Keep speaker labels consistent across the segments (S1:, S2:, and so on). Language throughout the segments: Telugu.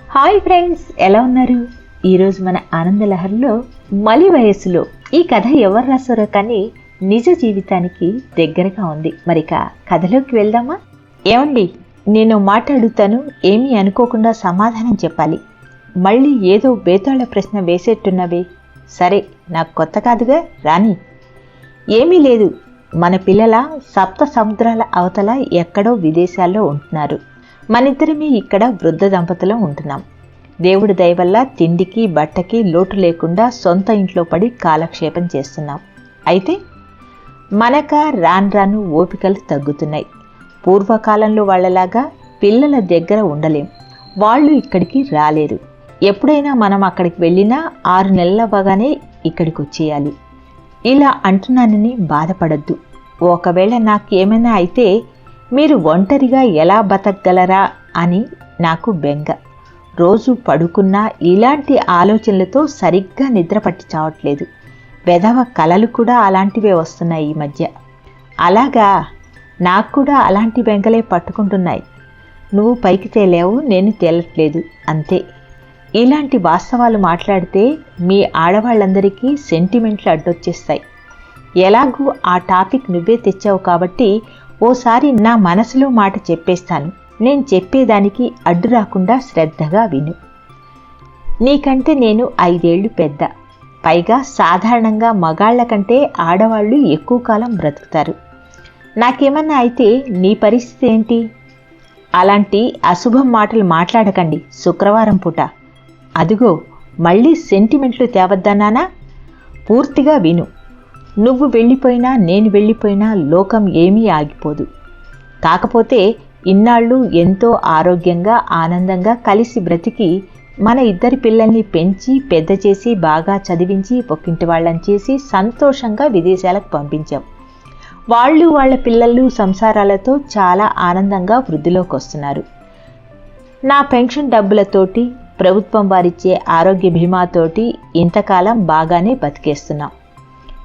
S1: హాయ్ ఫ్రెండ్స్ ఎలా ఉన్నారు? ఈరోజు మన ఆనందలహరిలో మలి వయస్సులో ఈ కథ ఎవరు రాసారో కానీ నిజ జీవితానికి దగ్గరగా ఉంది. మరిక కథలోకి వెళ్దామా? ఏమండి నేను మాట్లాడుతాను ఏమీ అనుకోకుండా సమాధానం చెప్పాలి. మళ్ళీ ఏదో బేతాళ ప్రశ్న వేసేట్టున్నవే. సరే నాకు కొత్త కాదుగా రాని. ఏమీ లేదు మన పిల్లల సప్త సముద్రాల అవతల ఎక్కడో విదేశాల్లో ఉంటున్నారు. మనిద్దరమే ఇక్కడ వృద్ధ దంపతులం ఉంటున్నాం. దేవుడి దయ వల్ల తిండికి బట్టకి లోటు లేకుండా సొంత ఇంట్లో పడి కాలక్షేపం చేస్తున్నాం. అయితే మనక రాను రాను ఓపికలు తగ్గుతున్నాయి. పూర్వకాలంలో వాళ్ళలాగా పిల్లల దగ్గర ఉండలేం. వాళ్ళు ఇక్కడికి రాలేరు. ఎప్పుడైనా మనం అక్కడికి వెళ్ళినా ఆరు నెలలవ్వగానే ఇక్కడికి వచ్చేయాలి. ఇలా అంటున్నానని బాధపడద్దు. ఒకవేళ నాకు ఏమైనా అయితే మీరు ఒంటరిగా ఎలా బతకగలరా అని నాకు బెంగ. రోజు పడుకున్నా ఇలాంటి ఆలోచనలతో సరిగ్గా నిద్ర పట్టి చావట్లేదు వెధవ కలలు కూడా అలాంటివే వస్తున్నాయి ఈ మధ్య. అలాగా నాకు కూడా అలాంటి బెంగలే పట్టుకుంటున్నాయి. నువ్వు పైకి తేలేవు నేను తేలట్లేదు అంతే. ఇలాంటి వాస్తవాలు మాట్లాడితే మీ ఆడవాళ్ళందరికీ సెంటిమెంట్లు అడ్డొచ్చేస్తాయి. ఎలాగూ ఆ టాపిక్ నువ్వే తెచ్చావు కాబట్టి ఓసారి నా మనసులో మాట చెప్పేస్తాను. నేను చెప్పేదానికి అడ్డు రాకుండా శ్రద్ధగా విను. నీకంటే నేను ఐదేళ్ళు పెద్ద. పైగా సాధారణంగా మగాళ్ళ కంటే ఆడవాళ్ళు ఎక్కువ కాలం బ్రతుకుతారు. నాకేమన్నా అయితే నీ పరిస్థితి ఏంటి? అలాంటి అశుభం మాటలు మాట్లాడకండి శుక్రవారం పూట. అదిగో మళ్ళీ సెంటిమెంట్లు తేవద్దన్నానా? పూర్తిగా విను. నువ్వు వెళ్ళిపోయినా నేను వెళ్ళిపోయినా లోకం ఏమీ ఆగిపోదు. కాకపోతే ఇన్నాళ్ళు ఎంతో ఆరోగ్యంగా ఆనందంగా కలిసి బ్రతికి మన ఇద్దరి పిల్లల్ని పెంచి పెద్ద చేసి బాగా చదివించి ఒకింటి వాళ్ళని చేసి సంతోషంగా విదేశాలకు పంపించాం. వాళ్ళు వాళ్ళ పిల్లలు సంసారాలతో చాలా ఆనందంగా వృద్ధిలోకి వస్తున్నారు. నా పెన్షన్ డబ్బులతోటి ప్రభుత్వం వారిచ్చే ఆరోగ్య బీమాతోటి ఇంతకాలం బాగానే బతికేస్తున్నాం.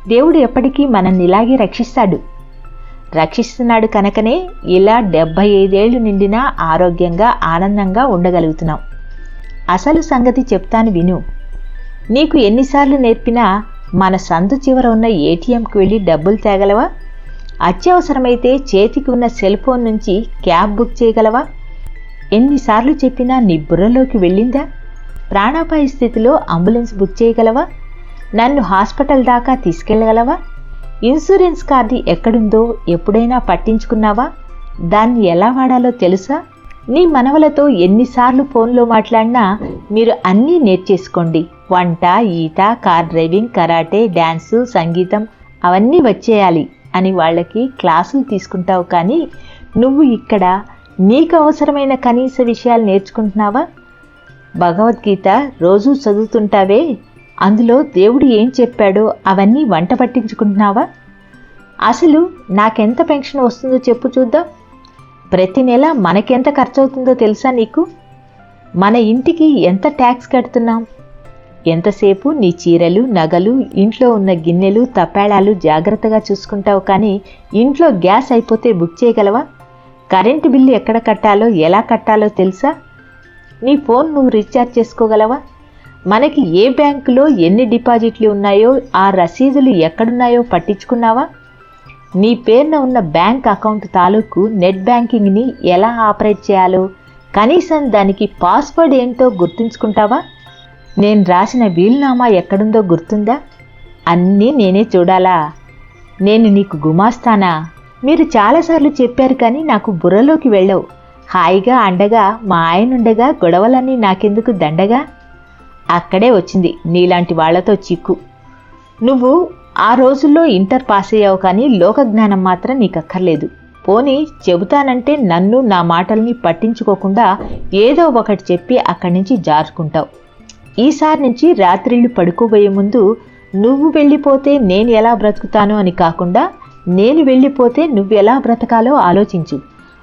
S1: దేవుడు ఎప్పటికీ మనల్ని ఇలాగే రక్షిస్తాడు. రక్షిస్తున్నాడు కనుకనే ఇలా డెబ్భై ఐదేళ్ళు నిండినా ఆరోగ్యంగా ఆనందంగా ఉండగలుగుతున్నాం. అసలు సంగతి చెప్తాను విను. నీకు ఎన్నిసార్లు నేర్పినా మన సందు చివర ఉన్న ఏటీఎంకి వెళ్ళి డబ్బులు తేగలవా? అత్యవసరమైతే చేతికి ఉన్న సెల్ ఫోన్ నుంచి క్యాబ్ బుక్ చేయగలవా? ఎన్నిసార్లు చెప్పినా నీ బుర్రలోకి వెళ్ళిందా? ప్రాణాపాయ స్థితిలో అంబులెన్స్ బుక్ చేయగలవా? నన్ను హాస్పిటల్ దాకా తీసుకెళ్ళగలవా? ఇన్సూరెన్స్ కార్డు ఎక్కడుందో ఎప్పుడైనా పట్టించుకున్నావా? దాన్ని ఎలా వాడాలో తెలుసా? నీ మనవలతో ఎన్నిసార్లు ఫోన్లో మాట్లాడినా మీరు అన్నీ నేర్చేసుకోండి. వంట ఈత కార్ డ్రైవింగ్ కరాటే డ్యాన్సు సంగీతం అవన్నీ వచ్చేయాలి అని వాళ్ళకి క్లాసులు తీసుకుంటావు కానీ నువ్వు ఇక్కడ నీకు అవసరమైన కనీస విషయాలు నేర్చుకుంటున్నావా? భగవద్గీత రోజూ చదువుతుంటావే? అందులో దేవుడు ఏం చెప్పాడో అవన్నీ వంట పట్టించుకుంటున్నావా? అసలు నాకెంత పెన్షన్ వస్తుందో చెప్పు చూద్దాం. ప్రతి నెల మనకెంత ఖర్చు అవుతుందో తెలుసా నీకు? మన ఇంటికి ఎంత ట్యాక్స్ కడుతున్నాం? ఎంతసేపు నీ చీరలు నగలు ఇంట్లో ఉన్న గిన్నెలు తప్పేళాలు జాగ్రత్తగా చూసుకుంటావు కానీ ఇంట్లో గ్యాస్ అయిపోతే బుక్ చేయగలవా? కరెంటు బిల్లు ఎక్కడ కట్టాలో ఎలా కట్టాలో తెలుసా? నీ ఫోన్ నువ్వు రీఛార్జ్ చేసుకోగలవా? మనకి ఏ బ్యాంకులో ఎన్ని డిపాజిట్లు ఉన్నాయో ఆ రసీదులు ఎక్కడున్నాయో పట్టించుకున్నావా? నీ పేరున ఉన్న బ్యాంక్ అకౌంట్ తాలూకు నెట్ బ్యాంకింగ్ని ఎలా ఆపరేట్ చేయాలో కనీసం దానికి పాస్వర్డ్ ఏంటో గుర్తుంచుకుంటావా? నేను రాసిన వీలునామా ఎక్కడుందో గుర్తుందా? అన్నీ నేనే చూడాలా? నేను నీకు గుమాస్తానా? మీరు చాలాసార్లు చెప్పారు కానీ నాకు బుర్రలోకి వెళ్ళవు. హాయిగా అండగా మా ఆయనుండగా గొడవలన్నీ నాకెందుకు దండగా? అక్కడే వచ్చింది. నీలాంటి వాళ్ళతో చిక్కు. నువ్వు ఆ రోజుల్లో ఇంటర్ పాస్ అయ్యావు కానీ లోకజ్ఞానం మాత్రం నీకు అక్కర్లేదు పోనీ చెబుతానంటే నన్ను నా మాటల్ని పట్టించుకోకుండా ఏదో ఒకటి చెప్పి అక్కడి నుంచి జారుకుంటావు. ఈసారి నుంచి రాత్రిళ్ళు పడుకోబోయే ముందు నువ్వు వెళ్ళిపోతే నేను ఎలా బ్రతుకుతాను అని కాకుండా నేను వెళ్ళిపోతే నువ్వు ఎలా బ్రతకాలో ఆలోచించు.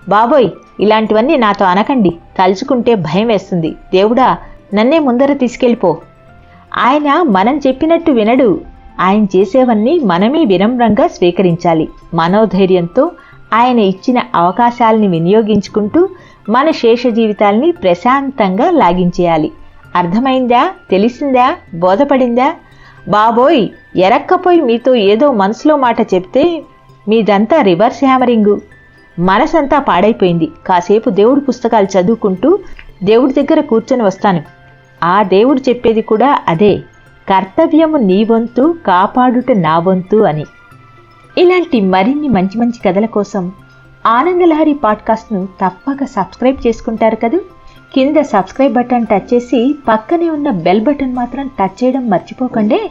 S1: బాబోయ్ ఇలాంటివన్నీ నాతో అనకండి. తలుచుకుంటే భయం వేస్తుంది. దేవుడా నన్నే ముందర తీసుకెళ్ళిపో. ఆయన మనం చెప్పినట్టు వినడు. ఆయన చేసేవన్నీ మనమే వినమ్రంగా స్వీకరించాలి. మనోధైర్యంతో ఆయన ఇచ్చిన అవకాశాలని వినియోగించుకుంటూ మన శేష జీవితాల్ని ప్రశాంతంగా లాగించేయాలి. అర్థమైందా? తెలిసిందా? బోధపడిందా? బాబోయ్ ఎరక్కపోయి మీతో ఏదో మనసులో మాట చెప్తే మీదంతా రివర్స్ హ్యామరింగు. మనసంతా పాడైపోయింది. కాసేపు దేవుడి పుస్తకాలు చదువుకుంటూ దేవుడి దగ్గర కూర్చొని వస్తాను. ఆ దేవుడు చెప్పేది కూడా అదే. కర్తవ్యము నీ వంతు కాపాడుట నా వంతు అని. ఇలాంటి మరిన్ని మంచి మంచి కథల కోసం ఆనందలహరి పాడ్కాస్ట్ను తప్పక సబ్స్క్రైబ్ చేసుకుంటారు కదూ? కింద సబ్స్క్రైబ్ బటన్ టచ్ చేసి పక్కనే ఉన్న బెల్ బటన్ మాత్రం టచ్ చేయడం మర్చిపోకండి.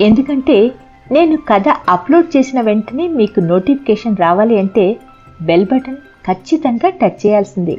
S1: ఎందుకంటే నేను కథ అప్లోడ్ చేసిన వెంటనే మీకు నోటిఫికేషన్ రావాలి అంటే బెల్ బటన్ ఖచ్చితంగా టచ్ చేయాల్సిందే.